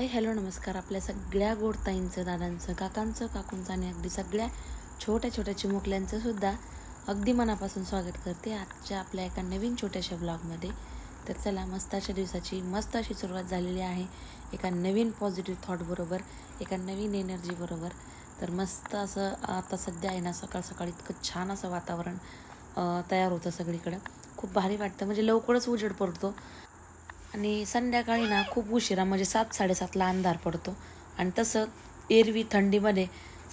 Hi hello नमस्कार आपल्या सगळ्या गोड ताईंचं दादांचं काकांचं काकूंचं आणि अगदी सगळ्या छोट्या छोट्या चिमुकल्यांचं सुद्धा अगदी मनापासून स्वागत करते आजच्या आपल्या एका नवीन छोट्याशा ब्लॉगमध्ये तर चला मस्त अशा दिवसाची मस्त अशी सुरुवात झालेली आहे. एका नवीन पॉझिटिव्ह थॉटबरोबर एका नवीन एनर्जीबरोबर तर मस्त असं आता सध्या आहे ना सकाळ सकाळ इतकं छान असं वातावरण तयार होतं सगळीकडं. खूप भारी वाटतं म्हणजे लवकरच उजेड पडतो. आणि संध्याकाळी ना खूप उशिरा म्हणजे सात साडेसातला अंधार पडतो. आणि तसं एरवी थंडीमध्ये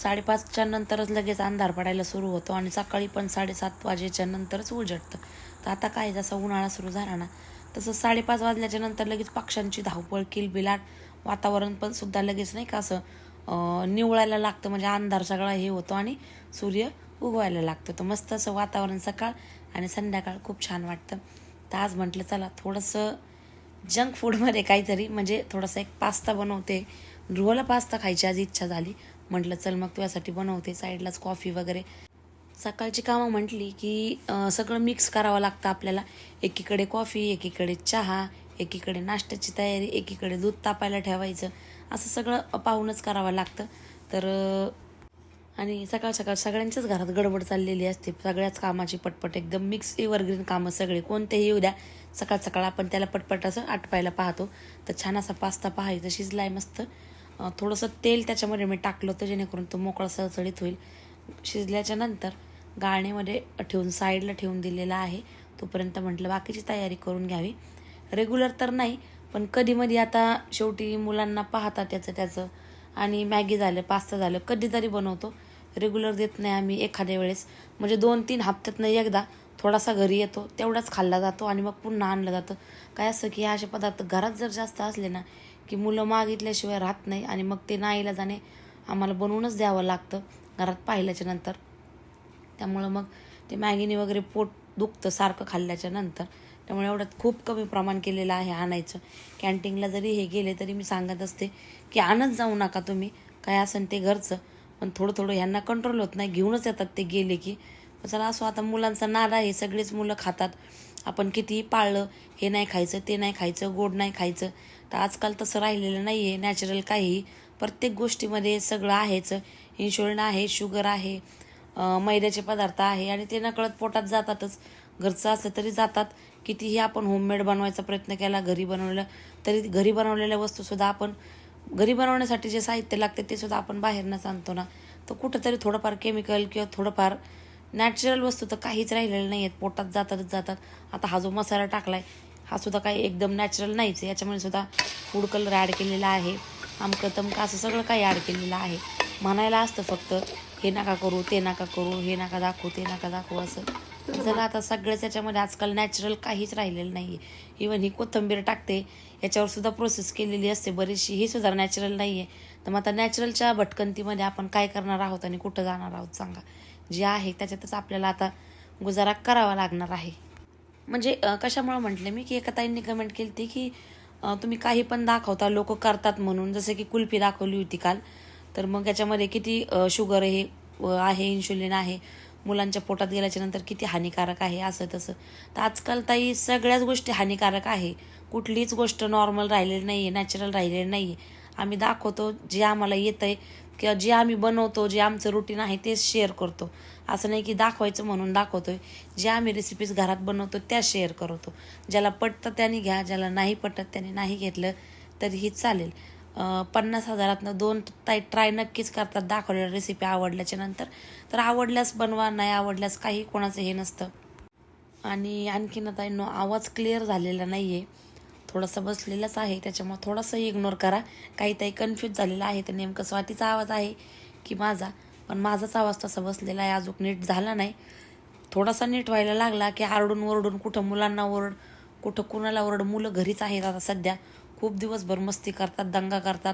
साडेपाचच्या नंतरच लगेच अंधार पडायला सुरू होतो आणि सकाळी पण साडेसात वाजेच्या नंतरच उजडतं. तर आता काय जसा उन्हाळा सुरू झाला ना तसं साडेपाच वाजल्याच्या नंतर लगेच पक्ष्यांची धावपळ किलबिलाट वातावरण पण सुद्धा लगेच नाही का असं निवळायला लागतं. म्हणजे अंधार सगळा हे होतो आणि सूर्य उगवायला लागतो. तर मस्त असं वातावरण सकाळ आणि संध्याकाळ खूप छान वाटतं. तर आज म्हटलं चला थोडंसं जंक फूडमध्ये काहीतरी म्हणजे थोडासा एक पास्ता बनवते. ध्रुवला पास्ता खायची आज इच्छा झाली. म्हटलं चल मग तुझ्यासाठी बनवते. साईडलाच कॉफी वगैरे. सकाळची कामं म्हटली की सगळं मिक्स करावं लागतं आपल्याला. एकीकडे कॉफी एकीकडे चहा एकीकडे नाश्त्याची तयारी एकीकडे दूध तापायला ठेवायचं. असं सगळं पाहूनच करावं लागतं. तर आणि सकाळ सकाळ सगळ्यांच्याच घरात गडबड चाललेली असते. सगळ्याच कामाची पटपट एकदम मिक्स एव्हरग्रीन कामं सगळे. कोणतेही येऊ द्या. सकाळ सकाळ आपण त्याला पटपट असं आटपायला पाहतो. तर छान असा पास्ता पाहायचा शिजलाय मस्त. थोडंसं तेल त्याच्यामध्ये मी टाकलं होतं जेणेकरून तो मोकळा सळसळीत होईल. शिजल्याच्या नंतर गाळणीमध्ये ठेवून साईडला ठेवून दिलेला आहे. तोपर्यंत म्हटलं बाकीची तयारी करून घ्यावी. रेग्युलर तर नाही पण कधीमध्ये आता शेवटी मुलांना पाहता त्याचं त्याचं. आणि मॅगी झालं पास्ता झालं कधीतरी बनवतो. रेग्युलर देत नाही आम्ही एखाद्या वेळेस. म्हणजे दोन तीन हप्त्यातनं एकदा थोडासा घरी येतो तेवढाच खाल्ला जातो आणि मग पुन्हा आणलं जातं. काय असं की हे असे पदार्थ घरात जर जास्त असले ना की मुलं मागितल्याशिवाय राहत नाही आणि मग ते नाईला जाणे आम्हाला बनवूनच द्यावं लागतं घरात पाहिल्याच्या नंतर. त्यामुळं मग ते मॅगीने वगैरे पोट दुखतं सारखं खाल्ल्याच्या नंतर. त्यामुळे एवढ्यात खूप कमी प्रमाण केलेलं आहे आणायचं. कॅन्टीनला जरी हे गेले तरी मी सांगत असते की आणत जाऊ नका तुम्ही काय असेल ते घरचं. पण थोडं थोडं ह्यांना कंट्रोल होत नाही घेऊनच येतात ते गेले की. चला असो आता मुलांचा नाद आहे सगळेच मुलं खातात. आपण कितीही पाळलं हे नाही खायचं ते नाही खायचं गोड नाही खायचं. तर आजकाल तसं राहिलेलं नाही आहे नॅचरल काही प्रत्येक गोष्टीमध्ये सगळं आहेच. इन्शुलिन आहे शुगर आहे मैद्याचे पदार्थ आहे आणि ते नकळत पोटात जातातच. घरचं असलं तरी जातात. कितीही आपण होममेड बनवायचा प्रयत्न केला घरी बनवलं तरी घरी बनवलेल्या वस्तूसुद्धा आपण घरी बनवण्यासाठी जे साहित्य लागते ते सुद्धा आपण बाहेरनं आणतो ना. तर कुठंतरी थोडंफार केमिकल किंवा थोडंफार नॅचरल वस्तू तर काहीच राहिलेलं नाही आहेत पोटात जातातच जातात. आता हा जो मसाला टाकलाय हा सुद्धा काही एकदम नॅचरल नाहीच आहे. याच्यामध्ये सुद्धा फूड कलर ॲड केलेला आहे. आमकं तमकं असं सगळं काही ॲड केलेलं आहे. म्हणायला असतं फक्त हे नका करू ते नका करू हे नका दाखवू ते नका दाखवू असं. पण चला आता सगळ्याच याच्यामध्ये आजकाल नॅचरल काहीच राहिलेलं नाही आहे इवन ही कोथिंबीर टाकते याच्यावर सुद्धा प्रोसेस केलेली असते. बरीचशी ही सुद्धा नॅचरल नाही आहे तर मग आता नॅचरलच्या भटकंतीमध्ये आपण काय करणार आहोत आणि कुठं जाणार आहोत सांगा. जे आहे त्याच्यातच आपल्याला आता गुजारा करावा लागणार आहे. म्हणजे कशामुळं म्हटले मी? की एका ताईंनी कमेंट केली होती की तुम्ही काही पण दाखवता लोक करतात म्हणून. जसं की कुल्फी दाखवली होती काल. तर मग याच्यामध्ये किती शुगर हे आहे इन्शुलिन आहे मुलांच्या पोटात गेल्याच्यानंतर किती हानिकारक आहे असं तसं. तर आजकाल ताई सगळ्याच गोष्टी हानिकारक आहे. कुठलीच गोष्ट नॉर्मल राहिलेली नाही आहे नॅचरल राहिलेली नाही आहे आम्ही दाखवतो जे आम्हाला येतं आहे किंवा जे आम्ही बनवतो जे आमचं रुटीन आहे तेच शेअर करतो. असं नाही की दाखवायचं म्हणून दाखवतोय. जे आम्ही रेसिपीज घरात बनवतो त्या शेअर करतो. ज्याला पटतं त्याने घ्या ज्याला नाही पटत त्याने नाही घेतलं तरीही चालेल. पन्नास हजारातनं दोन ताई ट्राय नक्कीच करतात दाखवलेल्या रेसिपी आवडल्याच्या नंतर. तर आवडल्यास बनवा नाही आवडल्यास काही कोणाचं हे नसतं. आणि आणखीन आता नो आवाज क्लिअर झालेला नाही आहे थोडासा बसलेलाच आहे त्याच्यामुळे थोडासा इग्नोर करा. काही ताई कन्फ्यूज झालेला आहे तर नेमकं स्वातीचा आवाज आहे की माझा? पण माझाच आवाज तसा बसलेला आहे अजून नीट झाला नाही. थोडासा नीट व्हायला लागला की आरडून ओरडून कुठं मुलांना ओरड कुठं कुणाला ओरड? मुलं घरीच आहेत आता सध्या. खूप दिवसभर मस्ती करतात दंगा करतात.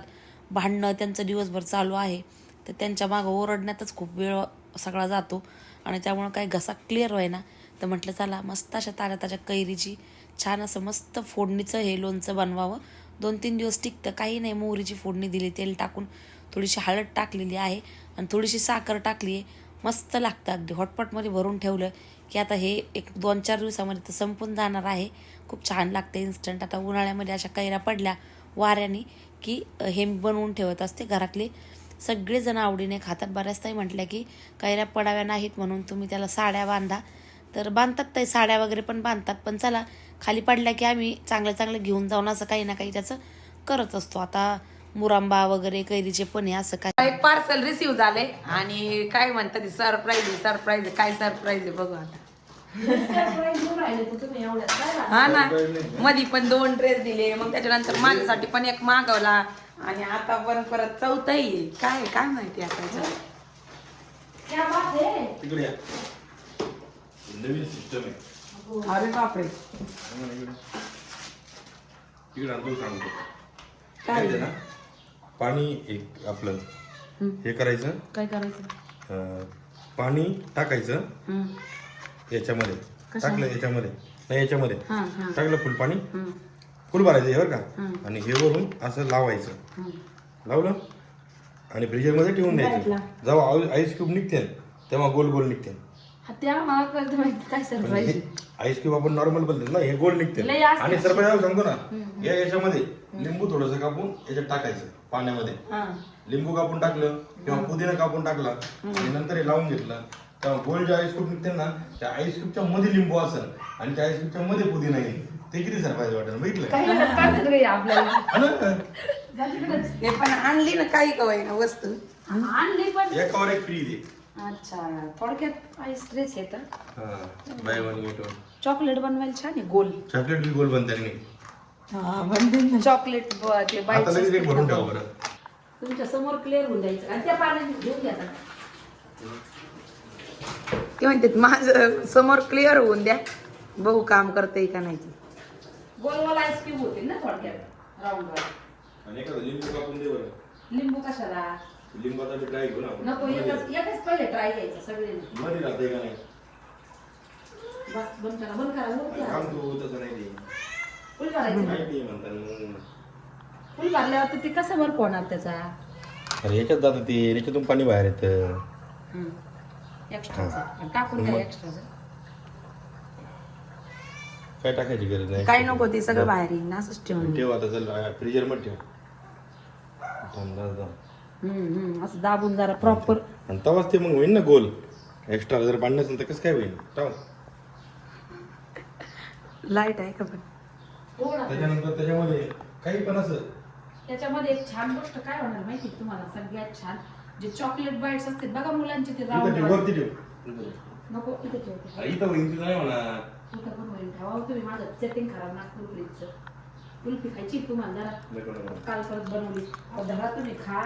भांडणं त्यांचं दिवसभर चालू आहे. तर त्यांच्या मागं ओरडण्यातच खूप वेळ सगळा जातो. आणि त्यामुळं काही घसा क्लिअर व्हायना तर म्हटलं चला मस्त अशा ताऱ्या त्याच्या कैरीची छान असं मस्त फोडणीचं हे लोणचं बनवावं. दोन तीन दिवस टिकतं. काही नाही मोहरीची फोडणी दिली तेल टाकून थोडीशी हळद टाकलेली आहे आणि थोडीशी साखर टाकली आहे मस्त लागतं अगदी. हॉटपॉटमध्ये भरून ठेवलं की आता हे एक दोन चार दिवसामध्ये तर संपून जाणार आहे. खूप छान लागते इन्स्टंट आता उन्हाळ्यामध्ये अशा कैऱ्या पडल्या वाऱ्याने की हे बनवून ठेवत असते घरातले. सगळेजण आवडीने खातात. बऱ्याचदाही म्हटल्या की कैऱ्या पडाव्या नाहीत म्हणून तुम्ही त्याला साड्या बांधा. तर बांधतात ते साड्या वगैरे पण बांधतात. पण चला खाली पडल्या की आम्ही चांगलं चांगलं घेऊन जाऊन असं काही ना काही त्याचं करत असतो. आता मुरांबा वगैरे कैरीचे पण आहे असं काय एक पार्सल रिसिव्ह झाले आणि काय म्हणतात सरप्राईज आहे सरप्राईज काय सरप्राईज आहे बघू आता. हा ना? मधी पण दोन ड्रेस दिले. मग त्याच्यानंतर माझ्यासाठी पण एक मागवला. आणि आता पण परत चौथाही. काय काय माहिती आता नवीन सिस्टम आहे. अरे बापरे. आणतो सांगतो काय? माहिती आहे ना? पाणी एक आपलं हे. करायचं. काय करायचं? अं, पाणी टाकायचं. याच्यामध्ये. टाकलं याच्यामध्ये. नाही याच्यामध्ये. हा हा. टाकलं फुल पाणी. फुल भरायचं हे बरं का? आणि हे वरून असं लावायचं. लावलं आणि फ्रीजरमध्ये ठेवून द्यायचं. जेव्हा आईस क्यूब निघते तेव्हा गोल गोल निघते. त्या मला कळतं माहिती काय सरप्राईज आईस क्यूब आपण नॉर्मल बोलतो ना हे गोल निघते. लय असते. आणि सरप्राईज सांगतो ना या याच्यामध्ये लिंबू थोडस कापून याच्यात टाकायचं पाण्यामध्ये. हा. लिंबू कापून टाकलं किंवा पुदिना कापून टाकला आणि नंतर हे लावून घेतलं. तेव्हा गोल जे आईस क्यूब निघते ना त्या आईस क्यूबच्या मध्ये लिंबू असेल आणि त्या आईस क्यूबच्या मध्ये पुदिना येईल. ते किती सरप्राईज वाटेल बघितलं का? आपल्याला. हा ना? हे पण आणली ना काही कवाय ना वस्तू. आणली पण. एकावर एक फ्री दे. अच्छा थोडक्यात येतं हा buy one get one chocolate बनवायला छान आहे गोल. चॉकलेट बी गोल बनतात नाही चॉकलेट ते आता बाईट लगेच एक भरून ठेवा बरं. तुमच्यासमोर क्लिअर होऊन द्यायचं. आणि त्या पाण्यात घेऊन घ्यायचा ते म्हणतात माझं समोर क्लिअर होऊन द्या. बघू काम करते का नाही ते. गोल गोल आईस क्यूब होतील ना थोडक्यात राऊंड आणि एखादं लिंबू कापून दे बरं. लिंबू कशाला? लिंबाचा बी ट्राय घेऊ ना आपण. नको एकच एकच पहिले ट्राय घ्यायचं सगळे मध्ये राहते का नाही? बस बंद करा बंद करा वर करा. काम तू तसं नाही ते. फुल भरायचं माहिती आहे म्हणतात फुल भरल्यावर तर ते कसं वर होणार त्याचा? अरे याच्यात जातं ते याच्यातून पाणी बाहेर येतं. एक्स्ट्राचा टाकून द्या एक्स्ट्राचा काय टाकायची गरज नाही? काय नको ते सगळं बाहेर येईन असंच ठेवून. ठेव आता चल फ्रीजरमध्ये ठेव. थांब. हम्म हम्म असं दाबून जरा प्रॉपर आणि तवाच ते मग होईल ना गोल. एक्स्ट्रा जर पाणी नसेल तर कसं काय होईल टाव लाइट आहे का पण? थोडा त्याच्यानंतर त्याच्यामध्ये काही पण असं. त्याच्यामध्ये एक छान गोष्ट काय होणार माहिती आहे तुम्हाला? सगळ्यात छान जे चॉकलेट बाईट्स असतात बघा मुलांचे ते इथं ठेव राऊंड वरती ठेव. नको इथे ठेवते अरे इथं होईल तिथं नाही होणार. कुठं पण होईल ठेवा हो तुम्ही माझं. सेटिंग खराब नागपूर फ्रीजचं कुल्फी खायची का तुम्हाला जरा. नको, नको. काल परत बनवली. अहो, धरा तुम्ही खा.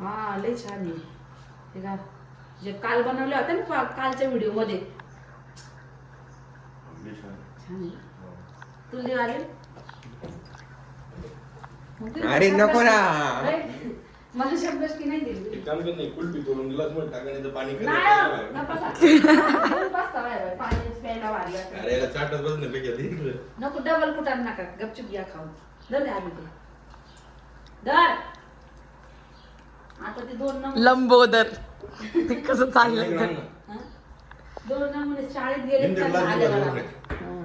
हा लय छान आहे. का जे काल बनवले होते ना कालच्या व्हिडिओमध्ये देव आले अरे नको ना. मला शब्दच की नाही दिली. काम कर नाही कुलपी करून ग्लासमध्ये टाकायचं पाणी. अरे याला दे इकडं. नको डबल कुटार नका. गपचूप घ्या खाऊन. धर आम्ही ते. धर. आता ते दोन लंबोदर कसं इकडं चाललंय. हं? दोन शाळेत गेले आले. हं.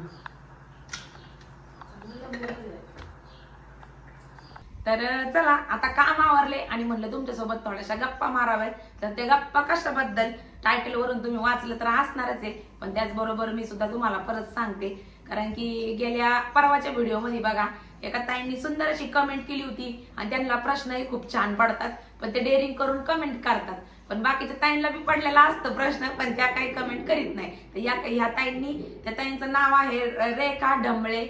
तर चला आता काम आवरले आणि म्हणलं तुमच्यासोबत थोड्याशा गप्पा माराव्या तर ते गप्पा कशाबद्दल टायटल वरून तुम्ही वाचलं तर हसणारच आहे पण त्याचबरोबर मी सुद्धा तुम्हाला परत सांगते कारण की गेल्या परवाच्या व्हिडिओमध्ये बघा एका ताईंनी सुंदर अशी कमेंट केली होती आणि त्यांना प्रश्नही खूप छान पडतात. पण ते डेअरिंग करून कमेंट करतात. पण बाकीच्या ताईंना बी पडलेला असतं प्रश्न पण त्या काही कमेंट करीत नाही. तर या ह्या ताईंनी त्या ताईंचं नाव आहे रेखा ढमळे.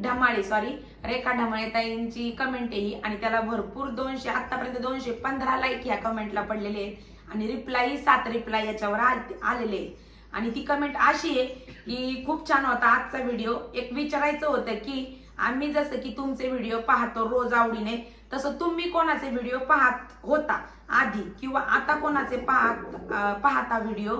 ढमाळे. सॉरी रेखा ढमाळे ताईंची कमेंट आहे ही. आणि त्याला भरपूर दोनशे आतापर्यंत दोनशे पंधरा लाईक ह्या कमेंटला पडलेले आहेत. आणि रिप्लाय सात रिप्लाय याच्यावर आल- आलेले आहेत. आणि ती कमेंट अशी आहे की खूप छान होता आजचा व्हिडिओ एक विचारायचं होतं की आम्ही जसं की तुमचे व्हिडिओ पाहतो रोज आवडीने तसं तुम्ही कोणाचे व्हिडिओ पाहत होता आधी किंवा आता कोणाचे पाहत पाहता व्हिडिओ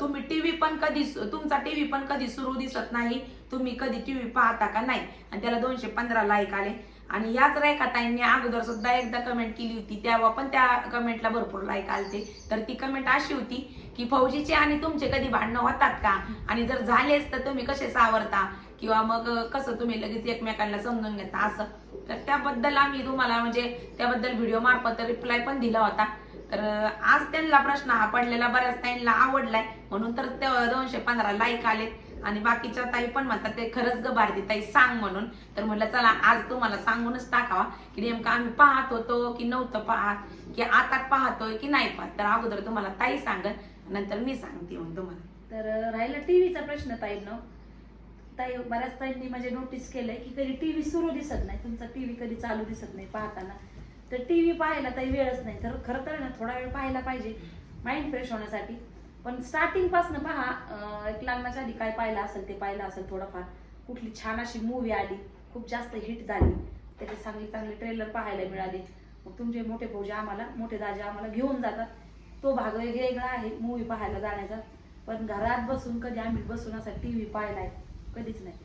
तुम्ही टी व्ही पण कधी तुमचा टी व्ही पण कधी सुरू दिसत नाही तुम्ही कधी टी व्ही पाहता का नाही? आणि त्याला दोनशे पंधरा लाईक आले. आणि याच रेखाताईंनी अगोदर सुद्धा एकदा कमेंट केली होती तेव्हा पण त्या कमेंटला भरपूर लाईक आलते. तर ती कमेंट अशी होती की फौजीचे आणि तुमचे कधी भांडणं होतात का? आणि जर झालेच तर तुम्ही कसे सावरता? किंवा मग कसं तुम्ही लगेच एकमेकांना समजून घेता असं. तर त्याबद्दल आम्ही तुम्हाला म्हणजे त्याबद्दल व्हिडिओ मार्फत रिप्लाय पण दिला होता. तर आज त्यांना प्रश्न हा पडलेला बऱ्याच ताईंना आवडलाय. म्हणून तर ते दोनशे पंधरा लाईक आलेत. आणि बाकीच्या ताई पण म्हणतात ते खरंच ग भारती ताई सांग म्हणून. तर म्हटलं चला आज तुम्हाला सांगूनच टाकावा. की नेमकं आम्ही पाहत होतो की नव्हतं पाहत की आता पाहतोय की नाही पाहत. तर अगोदर तुम्हाला ताई सांगत नंतर मी सांगते मग तुम्हाला. तर राहिला टीव्हीचा प्रश्न ताईंनो. ताई बऱ्याच ताईंनी म्हणजे नोटीस केलंय की कधी टी व्ही सुरू दिसत नाही. तुमचा टी व्ही कधी चालू दिसत नाही पाहताना. तर टीव्ही पाहायला ताई वेळच नाही. तर खरं तर ना थोडा वेळ पाहायला पाहिजे. माइंड फ्रेश होण्यासाठी. पण स्टार्टिंगपासनं पहा एक लग्नाच्या आधी काय पाहिलं असेल ते पाहिलं असेल थोडंफार. कुठली छान अशी मूवी आली. खूप जास्त हिट झाली. त्याचे चांगले चांगले ट्रेलर पाहायला मिळाले. मग तुमचे मोठे भाऊजी आम्हाला मोठे दाजे आम्हाला घेऊन जातात. तो भाग वेगळा आहे मूवी पाहायला जाण्याचा. पण घरात बसून कधी आम्ही बसून असा टी व्ही पाहिलाय. कधीच नाही.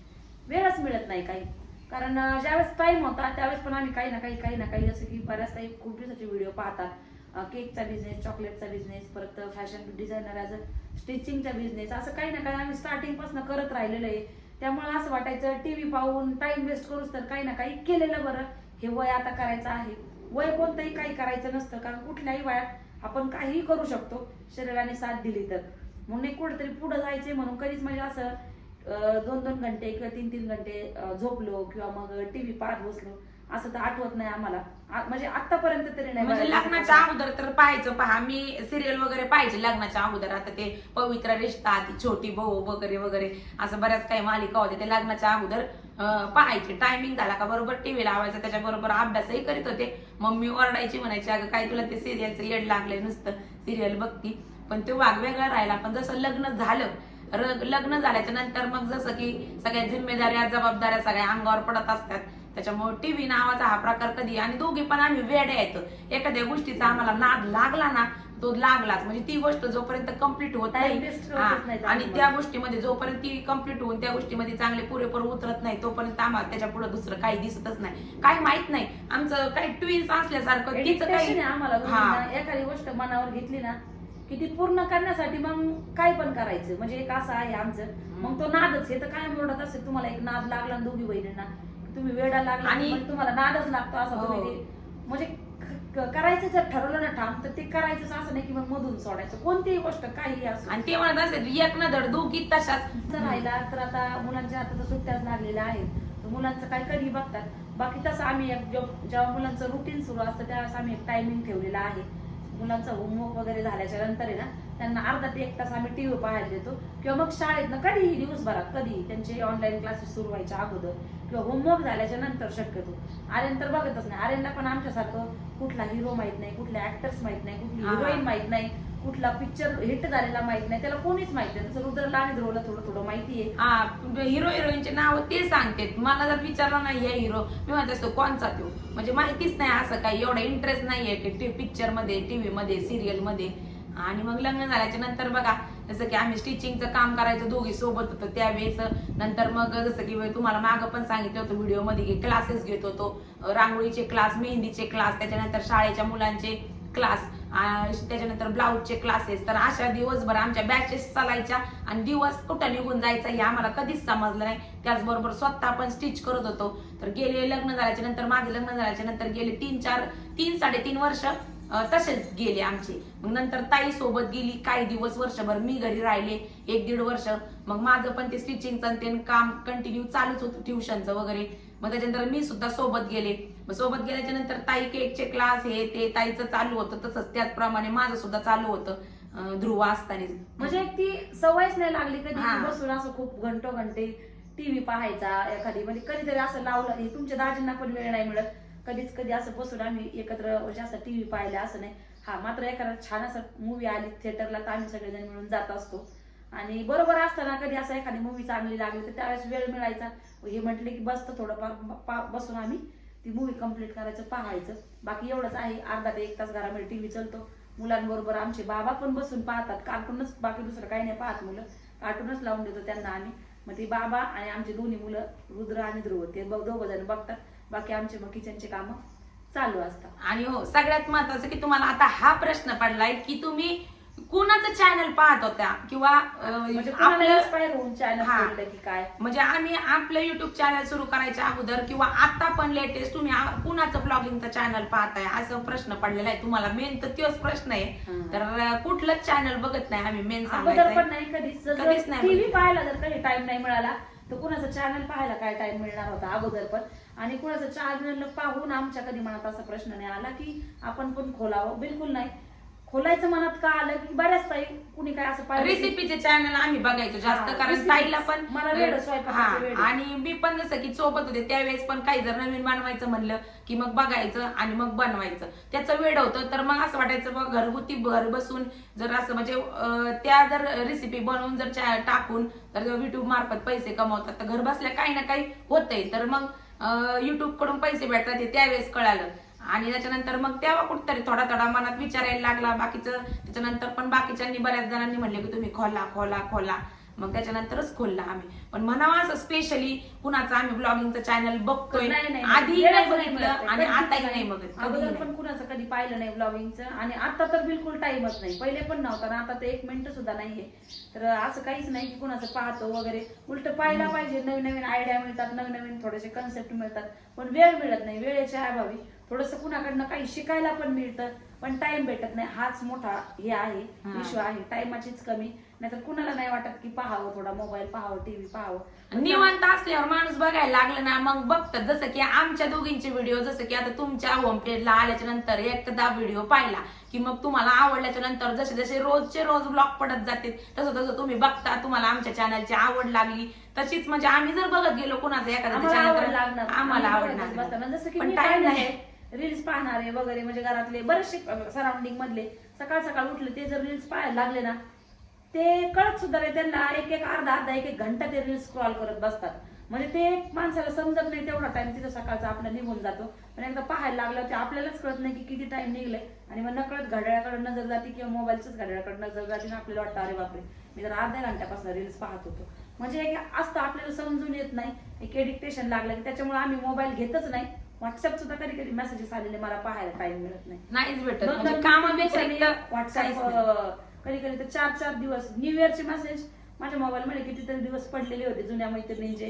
वेळच मिळत नाही काही. कारण ज्यावेळेस टाइम होता त्यावेळेस पण आम्ही काही ना काही काही ना काही जसं की बऱ्याच काही खूप दिवसाचे व्हिडिओ पाहतात. केकचा बिझनेस चॉकलेटचा बिझनेस परत फॅशन डिझायनर ॲज अ स्टिचिंगचा बिझनेस असं काही ना काही आम्ही स्टार्टिंगपासून करत राहिलेलं आहे. त्यामुळे असं वाटायचं टीव्ही पाहून टाइम वेस्ट करूच तर काही ना काही केलेलं बरं. हे वय आता करायचं आहे. वय कोणतंही काही करायचं नसतं कारण कुठल्याही वयात आपण काहीही करू शकतो. शरीराने साथ दिली तर. म्हणून एक कुठेतरी पुढं जायचे म्हणून कधीच म्हणजे असं दोन दोन घंटे किंवा तीन तीन घंटे झोपलो किंवा मग टीव्ही पाहत बसलो. असं तर आठवत नाही आम्हाला. म्हणजे आतापर्यंत तरी नाही म्हणजे लग्नाच्या अगोदर तर पाहायचं पहा मी सिरियल वगैरे पाहिजे लग्नाच्या अगोदर. आता ते पवित्र रिश्ता ती छोटी भाऊ वगैरे वगैरे असं बऱ्याच काही मालिका होते ते लग्नाच्या अगोदर पाहायचे. टायमिंग झाला का बरोबर टीव्ही लावायचा त्याच्याबरोबर अभ्यासही करीत होते. मम्मी ओरडायची म्हणायची अगं काय तुला ते सिरियलचं येड लागलंय नुसतं सिरियल बघती. पण तो भाग वेगळा राहिला. पण जसं लग्न झालं लग्न झाल्याच्यानंतर मग जसं की सगळ्या जिम्मेदाऱ्या जबाबदाऱ्या सगळ्या अंगावर पडत असतात. त्याच्यामुळे टीव्ही नावाचा हा प्रकार कधी आणि दोघी पण आम्ही वेडे येतो एखाद्या गोष्टीचा आम्हाला नाद लागला ना तो लागलाच. म्हणजे ती गोष्ट जोपर्यंत कंप्लीट होत नाही आणि. त्या गोष्टीमध्ये जोपर्यंत ती कंप्लीट होऊन त्या गोष्टीमध्ये चांगले पुरेपूर उतरत नाही तोपर्यंत आम्हाला त्याच्या पुढे दुसरं काही दिसतच नाही. काही माहीत नाही. आमचं काही ट्विन्स असल्यासारखं तिचं काही आम्हाला. एखादी गोष्ट मनावर घेतली ना की ती पूर्ण करण्यासाठी मग काय पण करायचं. म्हणजे एक असं आहे आमचं. मग तो नादच. हे तर काय ओरडत असेल तुम्हाला एक नाद लागला ना दोघी बहिणींना तुम्ही वेडा लागला आणि- तुम्हाला नादच लागतो असं हो. तुम्ही म्हणजे करायचं जर ठरवलं ना ठाम तर ते करायचंच असं नाही की मग मधून सोडायचं. कोणतीही गोष्ट काही असो. आणि ते म्हणत असेल एक न धड दोघी तशाच. राहिला तर आता मुलांच्या आता तर सुट्ट्याच लागलेल्या आहेत. तर मुलांचं काय कधी बघतात? बाकी तसं आम्ही जेव्हा मुलांचं रुटीन सुरू असतं त्यावेळेस आम्ही एक टायमिंग ठेवलेला आहे. मुलांचा होमवर्क वगैरे झाल्याच्यानंतर आहे ना त्यांना अर्धा ते एक तास आम्ही टीव्ही पाहायला देतो. किंवा मग शाळेतनं कधीही दिवसभरात कधी त्यांचे ऑनलाईन क्लासेस सुरू व्हायच्या अगोदर. किंवा होमवर्क झाल्याच्यानंतर शक्यतो. आर्यन तर बघतच नाही. आर्यनला पण आमच्यासारखं कुठला हिरो माहीत नाही कुठले ऍक्टर्स माहीत नाही कुठली. हिरोईन माहीत नाही. कुठला पिक्चर हिट झालेला माहीत नाही. त्याला कोणीच माहीत नाही. तसं रुद्रला आणि ध्रुवला थोडं थोडं माहिती आहे. हा हिरो हिरोईनचे नाव ते सांगते मला जर विचारलं नाही या हिरो मी म्हणत असतो कोणचा तो? म्हणजे माहितीच नाही असं काही. एवढा इंटरेस्ट नाहीये की पिक्चरमध्ये टीव्ही मध्ये सिरियलमध्ये. आणि मग लग्न झाल्याच्यानंतर बघा जसं की आम्ही स्टिचिंगचं काम करायचं दोघी सोबत होतो त्यावेळेस. नंतर मग जसं की तुम्हाला मागं पण सांगितलं होतं व्हिडिओमध्ये की क्लासेस घेत होतो. रांगोळीचे क्लास मेहंदीचे क्लास त्याच्यानंतर शाळेच्या मुलांचे क्लास त्याच्यानंतर ब्लाऊजचे क्लासेस तर अशा दिवसभर आमच्या बॅचेस चालायच्या आणि दिवस कुठं निघून जायचा हे आम्हाला कधीच समजलं नाही. त्याचबरोबर स्वतः आपण स्टिच करत होतो. तर गेले लग्न झाल्याच्यानंतर माझं लग्न झाल्याच्यानंतर गेले तीन चार तीन साडेतीन वर्ष तसेच गेले आमचे. मग नंतर ताई सोबत गेली काही दिवस वर्षभर मी घरी राहिले एक दीड वर्ष. मग माझं पण ते स्टिचिंगचं ते काम कंटिन्यू चालूच होतं ट्युशनचं वगैरे. मग त्याच्यानंतर मी सुद्धा सोबत गेले. मग सोबत गेल्याच्यानंतर ताई केकचे क्लास हे ते ताईचं चालू होतं. तसंच त्याचप्रमाणे माझं सुद्धा चालू होतं ध्रुव असताना. म्हणजे एक ती सवयच नाही लागली कधी. बसून असं खूप घंटो घंटे टीव्ही पाहायचा एखादी. म्हणजे कधीतरी असं लावलं. हे तुमच्या दाजींना पण वेळ नाही मिळत. कधीच कधी असं बसून आम्ही एकत्र म्हणजे असं टीव्ही पाहिलं असं नाही. हा मात्र एखादा छान असं मूवी आली थिएटरला तर आम्ही सगळेजण मिळून जात असतो. आणि बरोबर असताना कधी असं एखादी मूवी चांगली लागली तर त्यावेळेस वेळ मिळायचा. हे म्हटले की बसतं थोडंफार बसून आम्ही ती मूवी कंप्लीट करायचं पाहायचं. बाकी एवढंच आहे. अर्धा ते एक तास घरामध्ये टीव्ही चालतो. मुलांबरोबर आमचे बाबा पण बसून पाहतात. कार्टूनच बाकी दुसरं काही नाही पाहत मुलं. कार्टूनच लावून देतो त्यांना आम्ही. मग ते बाबा आणि आमचे दोन्ही मुलं रुद्र आणि ध्रुव ते दोघं जण बघतात. बाकी आमचे मग किचनचे कामं चालू असतात. आणि हो सगळ्यात महत्वाचं की तुम्हाला आता हा प्रश्न पडलाय की तुम्ही कुणाचं चॅनल पाहत होत्या? किंवा म्हणजे आपलं की काय? म्हणजे आम्ही आपलं युट्यूब चॅनल सुरू करायच्या अगोदर किंवा आता पण लेटेस्ट तुम्ही कुणाचं ब्लॉगिंगचं चॅनल पाहताय? असं प्रश्न पडलेला आहे. तुम्हाला मेन तर तोच प्रश्न आहे. तर कुठलंच चॅनल बघत नाही आम्ही मेन सांगायचं कधीच. कधीच नाही. पाहायला जर कधी टाइम नाही मिळाला तर कुणाचं चॅनल पाहायला काय टाइम मिळणार होता अगोदर पण? आणि कुणाचं चॅनल पाहून आमच्या कधी मनात असा प्रश्न नाही आला की आपण पण खोलावं? बिलकुल नाही. खोलायचं मनात का आलं की बऱ्याच ताई कुणी काय असं पाहिलं की- रेसिपीचे चॅनल आम्ही बघायचो जास्त हा, कारण recipes. ताईला पण मला वेड स्वयंपाकाचं वेड हा. आणि मी पण जसं की सोबत होते त्यावेळेस पण काही जर नवीन बनवायचं म्हणलं की मग बघायचं आणि मग बनवायचं त्याचं वेळ होतं तर मग असं वाटायचं बघ घरगुती घर बसून जर असं म्हणजे अं, त्या जर रेसिपी बनवून जर चा- टाकून तर युट्यूब मार्फत पैसे कमवतात तर घर बसल्या काही ना काही होतंय तर मग युट्यूबकडून पैसे भेटतात हे त्यावेळेस कळालं आणि त्याच्यानंतर मग तेव्हा कुठतरी थोडा थोडा मनात विचारायला लागला. बाकीचं त्याच्यानंतर पण बाकीच्यांनी बऱ्याच जणांनी म्हणले की तुम्ही खोला खोला खोला. मग त्याच्यानंतरच खोलला आम्ही. पण म्हणावं असं स्पेशली कुणाचं आम्ही ब्लॉगिंगचं चॅनल बघतोय. आधी नाही बघितलं. आणि आताही नाही. बघत अगोदर. पण कुणाचं कधी पाहिलं नाही ब्लॉगिंगचं आणि आता तर बिलकुल टाइमच नाही. पहिले पण नव्हता ना आता तर एक मिनिट सुद्धा नाहीये. तर असं काहीच नाही की कुणाचं पाहतो वगैरे. उलट पाहायला पाहिजे. नवीन नवीन आयडिया मिळतात नवीन नवीन थोडेसे कन्सेप्ट मिळतात. पण वेळ मिळत नाही. वेळेच्या अभावी थोडस कुणाकडनं काही शिकायला पण मिळतं पण टाइम भेटत नाही. हाच मोठा हे आहे. इश्यू आहे. टाइमाचीच कमी. नाहीतर कुणाला नाही वाटत की पाहावं थोडा मोबाईल पाहावं टीव्ही पाहावं. निवांत असल्यावर माणूस बघायला लागलं ना मग बघतात जसं की आमच्या दोघींचे व्हिडिओ जसं की आता तुमच्या होम पेजला आल्याच्यानंतर एकदा व्हिडिओ पाहिला की मग तुम्हाला आवडल्याच्या नंतर जसे जसे रोजचे रोज ब्लॉग पडत जाते तसं तसं तुम्ही बघता. तुम्हाला आमच्या चॅनलची आवड लागली. तशीच म्हणजे आम्ही जर बघत गेलो कुणाचं आवड चॅनल आम्हाला आम्ही आवड बघतच बसणार. लागणार जसं की पण टाइम नाही. रील्स पाहणारे वगैरे म्हणजे घरातले बरेचसे सराउंडिंग मधले सकाळ सकाळ उठले ते जर रील्स पाहायला लागले ना ते कळत सुद्धा नाही. त्यांना एक एक अर्धा अर्धा एक एक घंटा ते रील्स स्क्रॉल करत बसतात. म्हणजे ते माणसाला समजत नाही तेवढा टाइम तिथं सकाळचा आपला निघून जातो. पण एकदा पाहायला लागलं ते आपल्यालाच कळत नाही की किती टाइम निघलाय. आणि मग नकळत घड्याळाकडे नजर जाते किंवा मोबाईलच्याच घड्याळाकडे नजर जाते आपल्याला वाटतं अरे बापरे मी तर अर्ध्या घंट्यापासून रील्स पाहत होतो. म्हणजे एक असतं आपल्याला समजून येत नाही. एक एडिक्टेशन लागलं की त्याच्यामुळे आम्ही मोबाईल घेतच नाही. व्हॉट्सअप सुद्धा कधी कधी मेसेजेस आलेले मला पाहायला टाइम मिळत नाही. नाहीच भेटत. दोन- म्हणजे दोन व्हॉट्सअप काहीच नाही. कधी कधी तर चार चार दिवस न्यू इयरचे मेसेज माझ्या मोबाईल मध्ये कितीतरी दिवस पडलेले होते जुन्या मैत्रिणींचे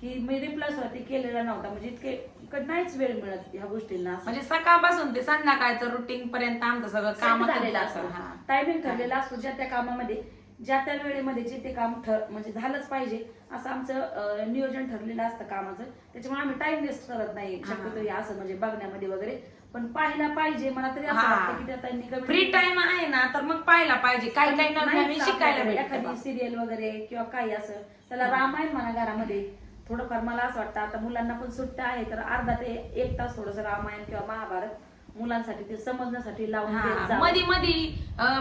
की मी रिप्लाय स्वतः केलेला नव्हता. म्हणजे इतके नाहीच वेळ मिळत ह्या गोष्टींना. असं. म्हणजे सकाळपासून ते संध्याकाळचं रुटीन पर्यंत आमचं सगळं काम सेट झालेला असतो. हा. टायमिंग ठरलेला असतो ज्या त्या कामामध्ये. ज्या त्या वेळेमध्ये जे ते काम ठर म्हणजे झालंच पाहिजे असं आमचं नियोजन ठरलेलं असतं कामाचं त्याच्यामुळे आम्ही टाइम वेस्ट करत नाही. शक्यतो हे असं म्हणजे बघण्यामध्ये वगैरे पण पाहायला पाहिजे मला तरी असं हा. वाटतं की त्या ताईंनी कमीत फ्री कमी- टाइम आहे ना तर मग पाहायला पाहिजे काही काही नाही नवीन का शिकायला भेटतं एखादी बा. सिरियल वगैरे किंवा काही असं त्याला रामायण म्हणा घरामध्ये थोडंफार मला असं वाटतं आता मुलांना पण सुट्ट्या आहे तर अर्धा ते एक तास थोडस रामायण किंवा महाभारत मुलांसाठी ते समजण्यासाठी लावून देत हा, जावं. मधी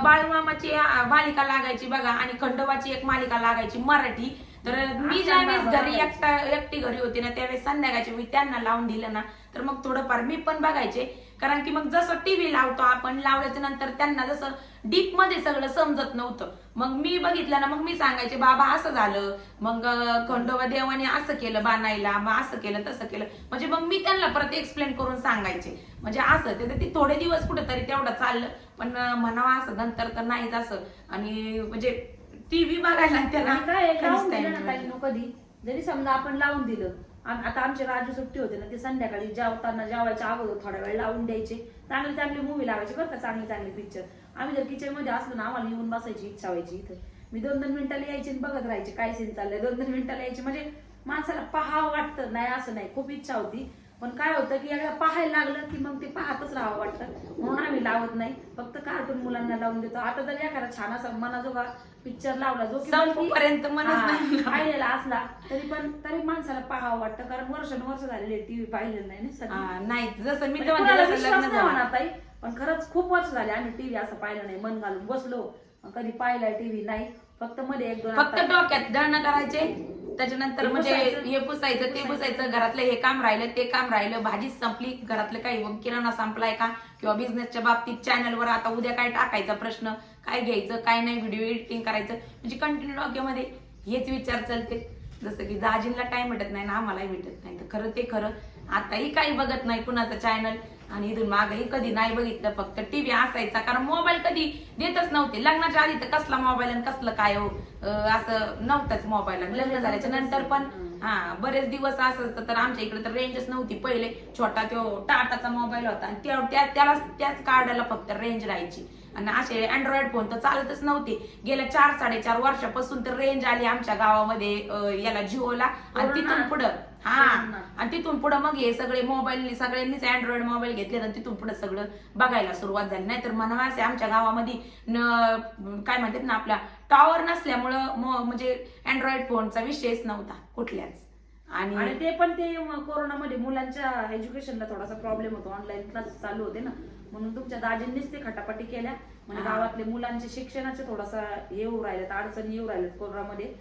बाळूमामाची मालिका लागायची बघा आणि खंडोबाची एक मालिका लागायची मराठी. तर मी ज्यावेळेस घरी एकटा एकटी घरी होते ना त्यावेळेस संध्याकाळची मी त्यांना लावून दिलं ना तर मग थोडंफार मी पण बघायचे. कारण की मग जसं टीव्ही लावतो आपण लावल्याच्या नंतर त्यांना जसं डीपमध्ये सगळं समजत नव्हतं. मग मी बघितलं ना मग मी सांगायचे बाबा असं झालं. मग खंडोबा देवाने असं केलं बानायला मग असं केलं तसं केलं. म्हणजे मग मी त्यांना परत एक्सप्लेन करून सांगायचे. म्हणजे असं ते ते थोडे दिवस कुठेतरी तेवढं चाललं. पण म्हणावं असं नंतर तर नाहीच असं. आणि म्हणजे टीव्ही बघायला त्याला काय कधी जरी समजा आपण लावून दिलं आम- आता आमचे राजू सुट्टी होते ना ते संध्याकाळी जेवताना जेवायच्या अगोदर थोडा वेळ लावून द्यायचे. चांगली चांगली मूवी लावायची बरं का चांगली चांगली पिक्चर आम्ही जर किचनमध्ये असलो ना आम्हाला येऊन बसायची इच्छा व्हायची इथं. मी दोन दोन मिनिटाला यायची आणि बघत राहायची काय सीन चाललंय. दोन दोन मिनिटाला यायची. म्हणजे माणसाला पहावं वाटतं. नाही असं नाही. खूप इच्छा होती. पण काय होतं की एकदा पाहायला लागलं की मग ते पाहतच राहावं वाटतं. म्हणून आम्ही लावत नाही. फक्त कार्टून मुलांना लावून देतो. आता जर एखादा छान असा मनाजोगा पिक्चर लावला जो नाही. पाहिलेला असला तरी पण तरी माणसाला पाहावं वाटतं. कारण वर्षानुवर्ष झालेले टीव्ही पाहिलेलं नाही नाही. जसं मी म्हणजे तर कोणाला म्हणते जसं विश्वास लग्न नाही झालं. होणार ताई. पण खरंच खूप वर्ष झाले आम्ही टीव्ही असं पाहिलं नाही. मन घालून बसलो. कधी पाहिलाय टीव्ही नाही. फक्त मध्ये एक दोन फक्त डोक्यात दळणं करायचे. त्याच्यानंतर म्हणजे पुसायचं. हे पुसायचं ते पुसायचं. घरातलं हे काम राहिलं ते काम राहिलं. भाजीच संपली. घरातलं काही व किराणा संपलाय का? किंवा बिझनेसच्या बाबतीत चॅनलवर आता उद्या काय टाकायचा प्रश्न? काय घ्यायचं? काय नाही? व्हिडिओ एडिटिंग करायचं. म्हणजे कंटिन्यू डोक्यामध्ये हेच विचार चालते. जसं की दाजींना टाइम भेटत नाही ना आम्हालाही भेटत नाही. तर खरं ते खरं. आताही काही बघत नाही कुणाचं चॅनल आणि इथून मागही कधी नाही बघितलं फक्त टीव्ही असायचा. कारण मोबाईल कधी देतच नव्हते. लग्नाच्या आधी तर कसला मोबाईल आणि कसलं काय हो? असं नव्हतंच मोबाईल लग्न झाल्याच्यानंतर पण हा बरेच दिवस असं असतं. तर आमच्या इकडे तर रेंजच नव्हती. पहिले छोटा तो टाटाचा मोबाईल होता. आणि त्या- त्याला त्याच कार्डाला फक्त रेंज राहायची. आणि असे अँड्रॉइड फोन तर चालतच नव्हते. गेल्या चार साडेचार वर्षापासून तर रेंज आली आमच्या गावामध्ये याला जिओला. आणि तिथून पुढं. हा. आणि तिथून पुढं मग हे सगळे मोबाईल सगळ्यांनीच अँड्रॉइड मोबाईल घेतले आणि तिथून पुढे सगळं बघायला सुरुवात झाली. नाहीतर म्हणा असे आमच्या गावामध्ये काय म्हणतात ना आपला टॉवर नसल्यामुळं म्हणजे अँड्रॉइड फोनचा विषयच नव्हता कुठल्याच. आणि ते पण ते कोरोनामध्ये मुलांच्या एज्युकेशनला थोडासा प्रॉब्लेम होतो. ऑनलाईन क्लास चालू होते ना. म्हणून तुमच्या दाजींनीच ते खटापटी केल्या म्हणजे. गावातले मुलांचे शिक्षणाचे थोडासा येऊ राहिलेत अडचणी येऊ राहिलेत कोरोनामध्ये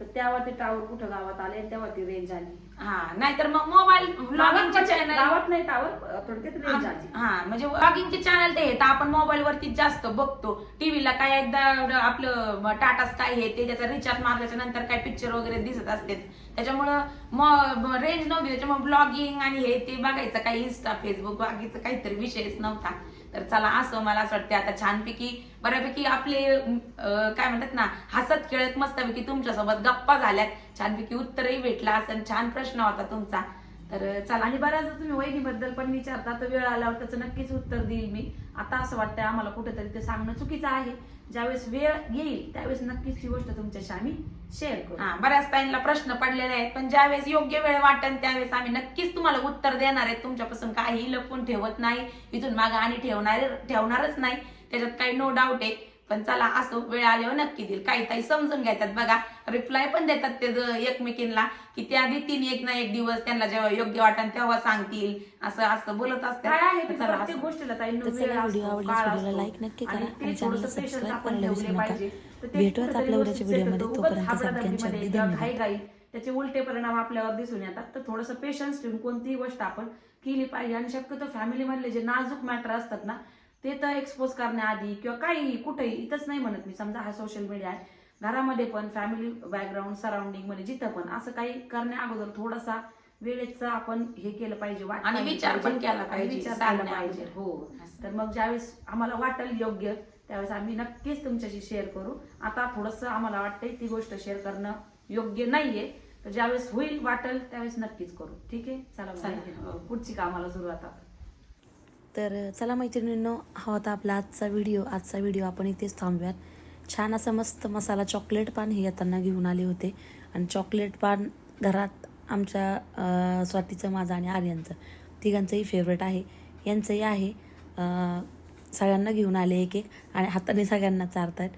तर तेव्हा ते टावर कुठं गावात आले आणि तेव्हा ती रेंज आली. हा नाहीतर मग मोबाईल ब्लॉगिंगचे चॅनल गावात नाही टावर थोडक्यात रेंज आली. हा म्हणजे ब्लॉगिंगचे चॅनल ते तर आपण मोबाईल वरती जास्त बघतो. टीव्हीला काय एकदा आपलं टाटा स्काय हे ते त्याचा रिचार्ज मारल्याच्या नंतर काय पिक्चर वगैरे दिसत असते त्याच्यामुळं मग रेंज नव्हती. त्याच्यामुळे ब्लॉगिंग आणि हे ते बघायचं काही इंस्टा फेसबुक बाकीचं काहीतरी विषयच नव्हता. तर चला असं मला असं वाटतं आता छानपैकी बऱ्यापैकी आपले काय म्हणतात ना हसत खेळत मस्तपैकी तुमच्यासोबत गप्पा झाल्यात. छानपैकी उत्तरही भेटला असं छान प्रश्न होता तुमचा. तर चला. आणि बऱ्याचदा तुम्ही वहिनीबद्दल पण विचारता तर वेळ आल्यावर त्याचं नक्कीच उत्तर देईल मी. आता असं वाटतंय आम्हाला कुठेतरी ते सांगणं चुकीचं आहे. ज्यावेळेस वेळ येईल त्यावेळेस नक्कीच ती गोष्ट तुमच्याशी आम्ही शेअर करू. हा बऱ्याच ताईंना प्रश्न पडलेले आहेत पण ज्यावेळेस योग्य वेळ वाटेल त्यावेळेस आम्ही नक्कीच तुम्हाला उत्तर देणार आहेत. तुमच्यापासून काही लपून ठेवत नाही इथून मागे आणि ठेवणार ठेवणारच नाही. त्याच्यात काही नो डाऊट आहे. पण चला असं वेळ आल्यावर नक्की देईल काही ताई समजून घेतात बघा रिप्लाय पण देतात ते एकमेकींना की त्या देतील एक ना एक दिवस त्यांना जेव्हा योग्य वाटेल तेव्हा सांगतील असं असं बोलत असतात चला. गोष्टीला. लाईक नक्की करा आणि चॅनलला सबस्क्राईब करायला विसरू नका. भेटूयात आपल्या उद्याच्या व्हिडिओमध्ये. तोपर्यंत सगळ्यांच्या धन्यवाद. घाईघाई त्याचे उलटे परिणाम आपल्यावर दिसून येतात तर थोडंसं पेशन्स ठेवून कोणतीही गोष्ट आपण केली पाहिजे आणि शक्यतो फॅमिली मधले जे नाजूक मॅटर असतात ना ते तर एक्सपोज करण्याआधी किंवा काहीही कुठेही इथंच नाही म्हणत मी. समजा हा सोशल मीडिया आहे. घरामध्ये पण फॅमिली बॅकग्राऊंड सराउंडिंगमध्ये जिथं पण असं काही करण्या अगोदर थोडासा वेळेचा आपण हे केलं पाहिजे आणि विचार पण. केला पाहिजे, विचार केला पाहिजे. हो. तर मग ज्यावेळेस आम्हाला वाटेल योग्य त्यावेळेस आम्ही नक्कीच तुमच्याशी शेअर करू. आता थोडंसं आम्हाला वाटतंय ती गोष्ट शेअर करणं योग्य नाहीये. तर ज्यावेळेस होईल वाटेल त्यावेळेस नक्कीच करू. ठीक आहे? चला. मग पुढची कामाला सुरुवात आता तर चला मैत्रिणींनो हा होता आपला आजचा व्हिडिओ आजचा व्हिडिओ आपण इथेच थांबूयात. छान असं मस्त मसाला चॉकलेट पान हे येताना घेऊन आले होते. आणि चॉकलेट पान घरात आमच्या स्वातीचं माझं आणि आर्यांचं. तिघांचंही फेवरेट आहे. यांचंही आहे. सगळ्यांना घेऊन आले एक एक. आणि हाताने सगळ्यांना चारतायत.